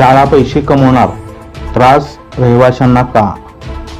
शाळा पैसे कमवणार. त्रास रहिवाशांना का?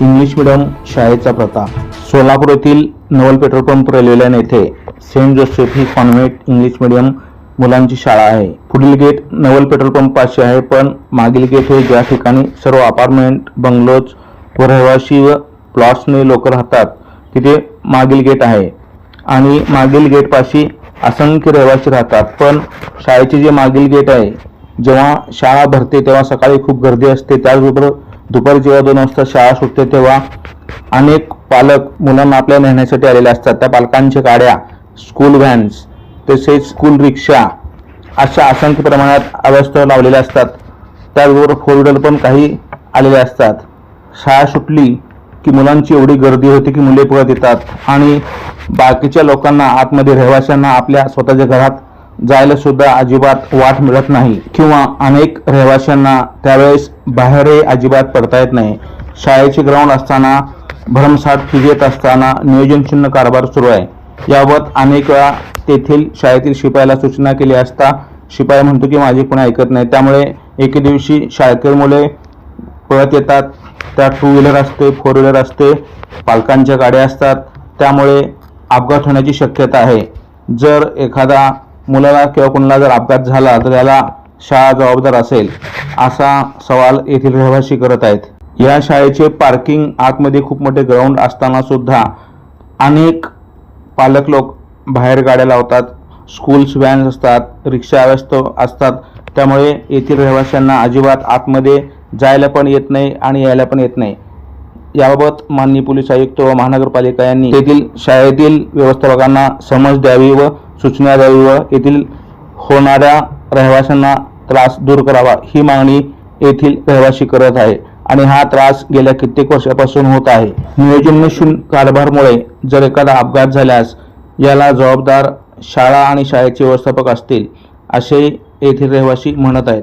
इंग्लिश मिडियम शाळेचा प्रथा सोलापूर येथील नवल पेट्रोल पंप रेल्वे येथे सेंट जोसेफ ही कॉन्व्हेंट इंग्लिश मिडियम मुलांची शाळा आहे. पुढील गेट नवल पेट्रोल पंप पाचशे आहे पण मागील गेट हे ज्या ठिकाणी सर्व अपार्टमेंट बंगलोज व रहिवासी व प्लॉट्सने लोक राहतात तिथे मागील गेट आहे. आणि मागील गेटपाशी असंख्य रहिवासी राहतात पण शाळेचे जे मागील गेट आहे जेव्हा शाळा भरते तेव्हा सकाळी खूप गर्दी असते. त्याचबरोबर दुपारी जेव्हा दोन वाजता शाळा सुटते तेव्हा अनेक पालक मुलांना आपल्या नेण्यासाठी आलेले असतात. त्या पालकांच्या गाड्या स्कूल व्हॅन्स तसेच स्कूल रिक्षा अशा असंख्य प्रमाणात अवस्थेवर लावलेल्या असतात. त्याचबरोबर फोर व्हीलर पण काही आलेले असतात. शाळा सुटली की मुलांची एवढी गर्दी होते की मुले पळत येतात. आणि बाकीच्या लोकांना आतमध्ये रहिवाशांना आपल्या स्वतःच्या घरात जायला सुद्धा अजिबात वाट मिळत नाही किंवा अनेक रहिवाशांना त्यावेळेस बाहेरही अजिबात पडता येत नाही. शाळेचे ग्राउंड असताना भरमसाठ फी घेत असताना नियोजनशून्य कारभार सुरू आहे. याबाबत अनेक वेळा तेथील शाळेतील शिपायाला सूचना केली असता शिपाई म्हणतो की माझे कोणी ऐकत नाही. त्यामुळे एके दिवशी शाळकरी मुले पळत येतात. त्या टू व्हीलर असते फोर व्हीलर असते पालकांच्या गाड्या असतात. त्यामुळे अपघात होण्याची शक्यता आहे. जर एखादा मुलाला किंवा कोणाला जर अपघात झाला तर त्याला शाळा जबाबदार असेल असा सवाल येथील रहिवासी करत आहेत. या शाळेचे पार्किंग आतमध्ये खूप मोठे ग्राउंड असताना सुद्धा अनेक पालक लोक बाहेर गाड्या लावतात स्कूल्स व्हॅन्स असतात रिक्षा व्यस्त असतात. त्यामुळे येथील रहिवाशांना अजिबात आतमध्ये जायला पण येत नाही आणि यायला पण येत नाही. याबाबत माननीय पोलीस आयुक्त व महानगरपालिका यांनी येथील शाळेतील व्यवस्थापकांना समज द्यावी व सूचना द्यावी व येथील होणाऱ्या रहिवाशांना त्रास दूर करावा ही मागणी येथील रहिवाशी करत आहे आणि हा त्रास गेल्या कित्येक वर्षापासून होत आहे. नियोजनशून्य कारभारमुळे जर एखादा अपघात झाल्यास याला जबाबदार शाळा आणि शाळेचे व्यवस्थापक असतील असे येथील रहिवासी म्हणत आहेत.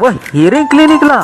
व हिरे क्लिनिकला